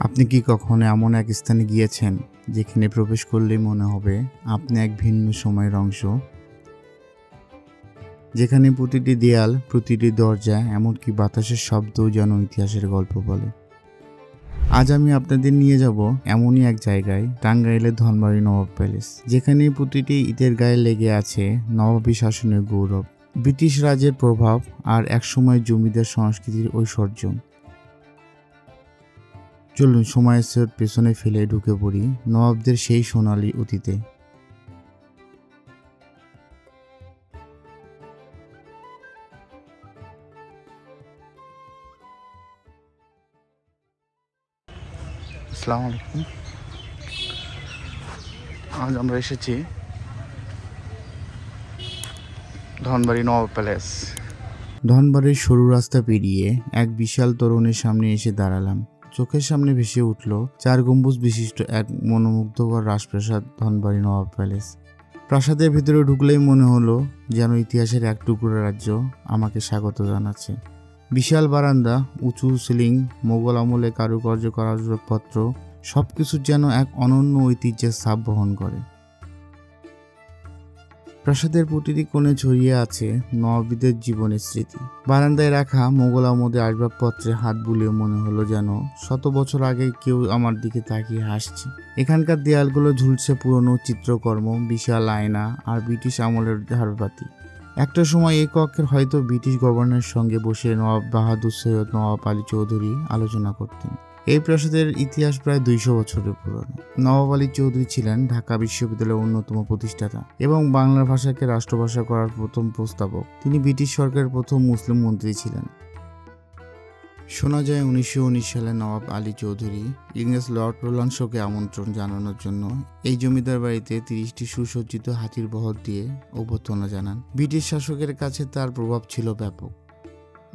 আপনি কি কখনো এমন এক স্থানে গিয়েছেন যেখানে প্রবেশ করলেই মনে হবে আপনি এক ভিন্ন সময়ের অংশ? যেখানে প্রতিটি দেয়াল, প্রতিটি দরজা, এমনকি বাতাসের শব্দও যেন ইতিহাসের গল্প বলে। আজ আমি আপনাদের নিয়ে যাব এমনই এক জায়গায়, টাঙ্গাইলের ধনবাড়ি নবাব প্যালেস, যেখানে প্রতিটি ঈদের গায়ে লেগে আছে নবাবী শাসনের গৌরব। ব্রিটিশ রাজের প্রভাব আর একসময় জমিদার সংস্কৃতির ঐশ্বর্য। চলুন সময়ের স্রোত পেছনে ফেলে ঢুকে পড়ি নবাবদের সেই সোনালি অতীতে। আসসালামু আলাইকুম। আজ আমরা এসেছি ধনবাড়ি নবাব প্যালেস। ধনবাড়ির সরু রাস্তা পেরিয়ে এক বিশাল তরুণের সামনে এসে দাঁড়ালাম। চোখের সামনে ভেসে উঠল চার গম্বুজ বিশিষ্ট এক মনোমুগ্ধকর রাজপ্রাসাদ ধনবাড়ি নবাব প্যালেস। প্রাসাদের ভিতরে ঢুকলেই মনে হলো যেন ইতিহাসের এক টুকরো রাজ্য আমাকে স্বাগত জানাচ্ছে। বিশাল বারান্দা, উঁচু সিলিং, মোগল আমলে কারুকার্য করা আসবাবপত্র সব কিছু যেন এক অনন্য ঐতিহ্যের ছাপ বহন করে। প্রাসাদের প্রতিটি কোণে ছড়িয়ে আছে নবাবীদের জীবনের স্মৃতি। বারান্দায় রাখা মোগল আমদের আসবাবপত্রে হাত বুলিয়ে মনে হলো যেন শত বছর আগে কেউ আমার দিকে তাকিয়ে হাসছে। এখানকার দেয়ালগুলো ঝুলছে পুরনো চিত্রকর্ম, বিশাল আয়না আর ব্রিটিশ আমলের ধারবাতি একটা সময় এই কক্ষের হয়তো ব্রিটিশ গভর্নরের সঙ্গে বসে নবাব বাহাদুর সৈয়দ নবাব আলী চৌধুরী আলোচনা করতেন। এই প্রাসাদের ইতিহাস প্রায় দুইশো বছরের পুরনো। নবাব আলী চৌধুরী ছিলেন ঢাকা বিশ্ববিদ্যালয়ের অন্যতম প্রতিষ্ঠাতা এবং বাংলা ভাষাকে রাষ্ট্রভাষা করার প্রথম প্রস্তাবক। তিনি ব্রিটিশ সরকারের প্রথম মুসলিম মন্ত্রী ছিলেন। শোনা যায় উনিশশো উনিশ সালে নবাব আলী চৌধুরী ইংরেজ লর্ড রোলান শোকে আমন্ত্রণ জানানোর জন্য এই জমিদার বাড়িতে তিরিশটি সুসজ্জিত হাতির বহর দিয়ে অভ্যর্থনা জানান। ব্রিটিশ শাসকের কাছে তার প্রভাব ছিল ব্যাপক।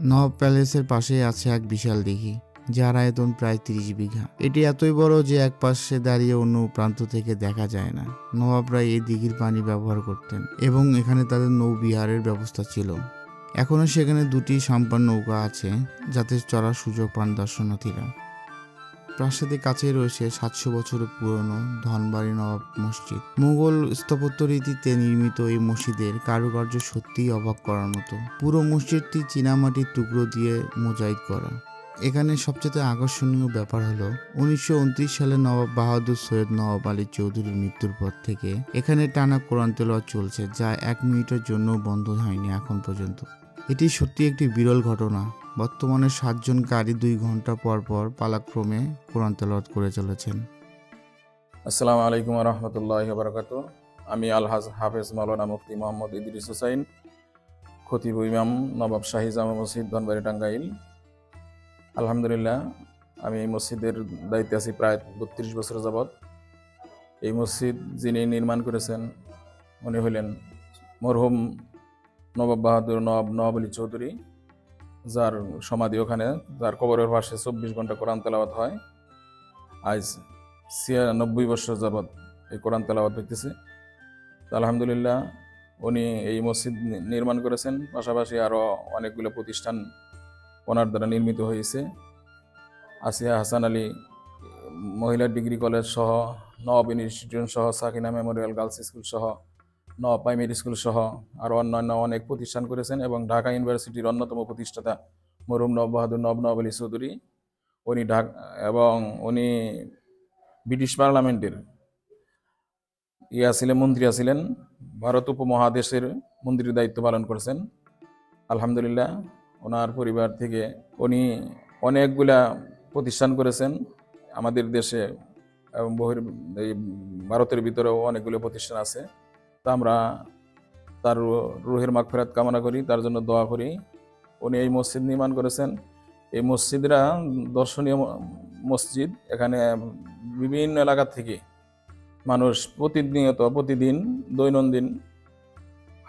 নবাব প্যালেসের পাশেই আছে এক বিশাল দিঘি। যার আয়তন প্রায় তিরিশ বিঘা। এটি এতই বড় যে এক পাশে দাঁড়িয়ে অন্য প্রান্ত থেকে দেখা যায় না। নবাবরা এই দিঘির পানি ব্যবহার করতেন এবং এখানে তাদের নৌবিহারের ব্যবস্থা ছিল। এখনও সেখানে দুটি সাম্পান নৌকা আছে, যাতে চড়ার সুযোগ পান দর্শনার্থীরা। প্রাসাদের কাছে রয়েছে সাতশো বছরের পুরনো ধনবাড়ি নবাব মসজিদ। মুঘল স্থাপত্য রীতিতে নির্মিত এই মসজিদের কারুকার্য সত্যিই অবাক করার মতো। পুরো মসজিদটি চীনামাটির টুকরো দিয়ে মোজাইক করা। এখানে সবচেয়ে আকর্ষণীয় ব্যাপার হলো উনিশশো উনত্রিশ সালে নবাব বাহাদুর সৈয়দ নবাব আলী চৌধুরীর মৃত্যুর পর থেকে এখানে টানা কোরআন তেলাওয়াত চলছে, যা এক মিনিটের জন্য বন্ধ হয়নি এখন পর্যন্ত। এটি সত্যি একটি বিরল ঘটনা। বর্তমানে সাতজন কারি দুই ঘণ্টা পর পর পালাক্রমে কোরআন তেলাওয়াত করে চলেছেন। আসসালামু আলাইকুম রহমতুল্লাহ বারকাত আমি আলহাজ হাফেজ মাওলানা মুফতি মোহাম্মদ ইদ্রিস হুসাইন, খতিব ইমাম নবাব শাহী জামা মসজিদ, ধনবাড়ি, টাঙ্গাইল। আলহামদুলিল্লাহ, আমি এই মসজিদের দায়িত্বে আছি প্রায় বত্রিশ বছর যাবৎ। এই মসজিদ যিনি নির্মাণ করেছেন, উনি হলেন মরহুম নবাব বাহাদুর নবাব নবাব আলী চৌধুরী, যার সমাধি ওখানে, যার কবরের পাশে চব্বিশ ঘণ্টা কোরআন তেলাওয়াত হয়। আজ ছিয়ানব্বই বছর যাবৎ এই কোরআন তেলাওয়াত হইতেছে। আলহামদুলিল্লাহ, উনি এই মসজিদ নির্মাণ করেছেন। পাশাপাশি আরও অনেকগুলো প্রতিষ্ঠান ওনার দ্বারা নির্মিত হয়েছে। আসিয়া হাসান আলী মহিলা ডিগ্রি কলেজ সহ নব ইনস্টিটিউট সহ, সাকিনা মেমোরিয়াল গার্লস স্কুল সহ নব প্রাইমারি স্কুল সহ আরও অন্যান্য অনেক প্রতিষ্ঠান করেছেন এবং ঢাকা ইউনিভার্সিটির অন্যতম প্রতিষ্ঠাতা মরুম নব বাহাদুর নব নব আলী চৌধুরী। উনি ঢাক, এবং উনি ব্রিটিশ পার্লামেন্টের ইয়া ছিলেন, মন্ত্রী ছিলেন। ভারত উপমহাদেশের মন্ত্রীর দায়িত্ব পালন করেছেন। আলহামদুলিল্লাহ। ওনার পরিবার থেকে উনি অনেকগুলা প্রতিষ্ঠান করেছেন। আমাদের দেশে এবং বহির, এই ভারতের ভিতরেও অনেকগুলো প্রতিষ্ঠান আছে। তা আমরা তার রুহের মাগফিরাত কামনা করি, তার জন্য দোয়া করি। উনি এই মসজিদ নির্মাণ করেছেন। এই মসজিদরা দর্শনীয় মসজিদ। এখানে বিভিন্ন এলাকা থেকে মানুষ প্রতিনিয়ত, প্রতিদিন দৈনন্দিন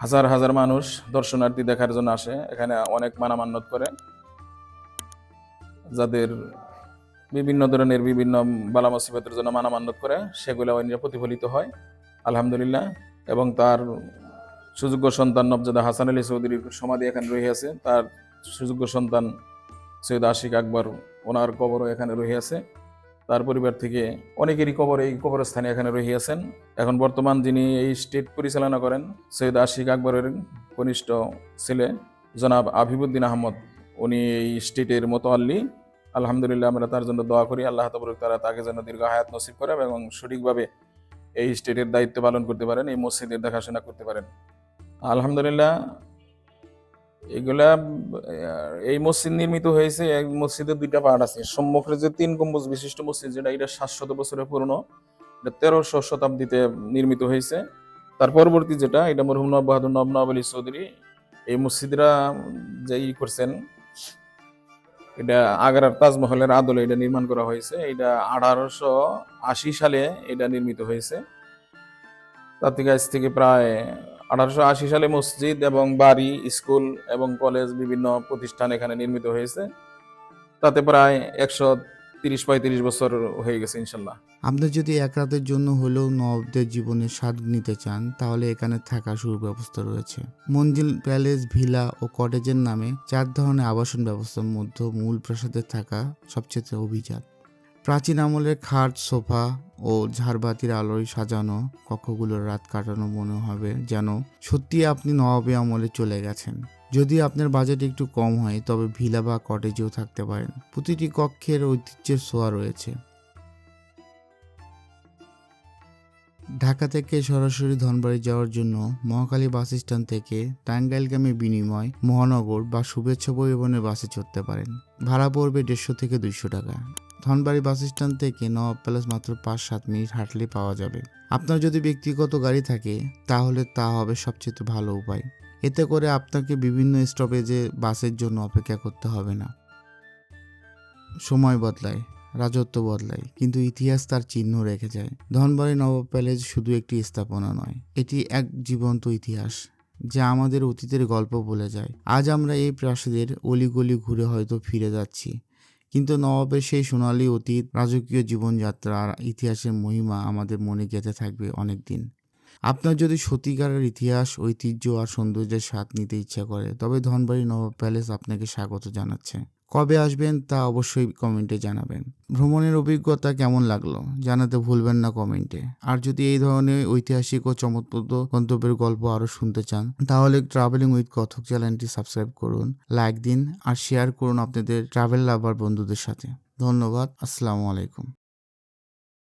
হাজার হাজার মানুষ দর্শনার্থী দেখার জন্য আসে। এখানে অনেক মানামান্যত করে। যাদের বিভিন্ন ধরনের বিভিন্ন বালা মুসিবতের জন্য মানামান্যত করে, সেগুলো অন্য প্রতিফলিত হয়, আলহামদুলিল্লাহ। এবং তার সুযোগ্য সন্তান নবজাদা হাসান আলী চৌধুরীর সমাধি এখানে রহিয়াছে তার সুযোগ্য সন্তান সৈয়দ আশিক আকবর, ওনার কবরও এখানে রহিয়াছে তার পরিবার থেকে অনেকেরই কবর, এই কবরস্থানে এখানে রহিয়াছেন। এখন বর্তমান যিনি এই স্টেট পরিচালনা করেন, সৈয়দ আশিক আকবরের কনিষ্ঠ ছেলে, জনাব আফিবুদ্দিন আহমদ, উনি এই স্টেটের মোতোয়াল্লি আলহামদুলিল্লাহ আমরা তার জন্য দোয়া করি, আল্লাহ তবরক তারা তাকে যেন দীর্ঘ হায়াত নসিব করেন এবং সঠিকভাবে এই স্টেটের দায়িত্ব পালন করতে পারেন, এই মসজিদের দেখাশোনা করতে পারেন। আলহামদুলিল্লাহ এগুলা এই মসজিদ নির্মিত হয়েছে এক মসজিদের দুইটা পার্ট আছে। সম্মুখে যে তিন গম্বুজ বিশিষ্ট মসজিদ, যেটা এটা সাতশত বছরের পুরনো তেরোশো শতাব্দীতে নির্মিত হয়েছে। তার পরবর্তী যেটা, এটা মরহুম নব বাহাদুর নব আলী চৌধুরী, এই মসজিদরা যে ই করছেন, এটা আগ্রার তাজমহলের আদলে এটা নির্মাণ করা হয়েছে। এটা আঠারোশো আশি সালে এটা নির্মিত হয়েছে। থেকে আজ থেকে প্রায় আঠারোশো আশি সালে মসজিদ এবং বাড়ি, স্কুল এবং কলেজ বিভিন্ন প্রতিষ্ঠান এখানে নির্মিত হয়েছে। তাতে প্রায় একশো তিরিশ পঁয়ত্রিশ বছর হয়ে গেছে, ইনশাল্লাহ। আপনি যদি এক রাতের জন্য হলেও নবাবদের জীবনের স্বাদ নিতে চান, তাহলে এখানে থাকার সুব্যবস্থা রয়েছে। মঞ্জিল প্যালেস, ভিলা ও কটেজের নামে চার ধরনের আবাসন ব্যবস্থার মধ্যে মূল প্রাসাদে থাকা সবচেয়ে অভিজাত। প্রাচীন আমলের খাট, সোফা ও ঝাড়বাতির আলোয় সাজানো কক্ষগুলোর রাত কাটানো মনে হবে যেন সত্যি আপনি নবাবে আমলে চলে গেছেন। যদি আপনার বাজেট একটু কম হয়, তবে ভিলা বা কটেজেও থাকতে পারেন। প্রতিটি কক্ষের ঐতিহ্যের ছোঁয়া রয়েছে। ঢাকা থেকে সরাসরি ধনবাড়ি যাওয়ার জন্য মহাকালী বাস স্ট্যান্ড থেকে টাঙ্গাইলগামী বিনিময় মহানগর বা শুভেচ্ছা পরিবহনের বাসে চড়তে পারেন। ভাড়া পড়বে দেড়শো থেকে দুইশো টাকা। ধনবাড়ি বাস স্ট্যান্ড থেকে নবাব প্যালেস মাত্র পাঁচ সাত মিনিট হাঁটলে পাওয়া যাবে। আপনার যদি ব্যক্তিগত গাড়ি থাকে, তাহলে তা হবে সবচেয়ে ভালো উপায়। এতে করে আপনাকে বিভিন্ন স্টপেজে বাসের জন্য অপেক্ষা করতে হবে না। সময় বদলায়। রাজত্ব বদলায়, কিন্তু ইতিহাস তার চিহ্ন রেখে যায়। ধনবাড়ি নবাব প্যালেস শুধু একটি স্থাপনা নয়, এটি এক জীবন্ত ইতিহাস, যা আমাদের অতীতের গল্প বলে যায়। আজ আমরা এই প্রাসাদের অলিগলি ঘুরে হয়তো ফিরে যাচ্ছি, কিন্তু নবাবের সেই সোনালী অতীত, রাজকীয় জীবনযাত্রা আর ইতিহাসের মহিমা আমাদের মনে গেঁথে থাকবে অনেক দিন আপনার যদি সত্যিকারের ইতিহাস, ঐতিহ্য আর সৌন্দর্যের স্বাদ নিতে ইচ্ছা করে, তবে ধনবাড়ি নবাব প্যালেস আপনাকে স্বাগত জানাচ্ছে। কবে আসবেন তা অবশ্যই কমেন্টে জানাবেন। ভ্রমণের অভিজ্ঞতা কেমন লাগল? জানাতে ভুলবেন না কমেন্টে। আর যদি এই ধরনের ঐতিহাসিক ও চমকপ্রদ গন্তব্যের গল্প আরও শুনতে চান, তাহলে ট্রাভেলিং উইথ কথক চ্যানেলটি সাবস্ক্রাইব করুন, লাইক দিন, আর শেয়ার করুন আপনাদের ট্রাভেল লাভার বন্ধুদের সাথে। ধন্যবাদ, আসসালামু আলাইকুম।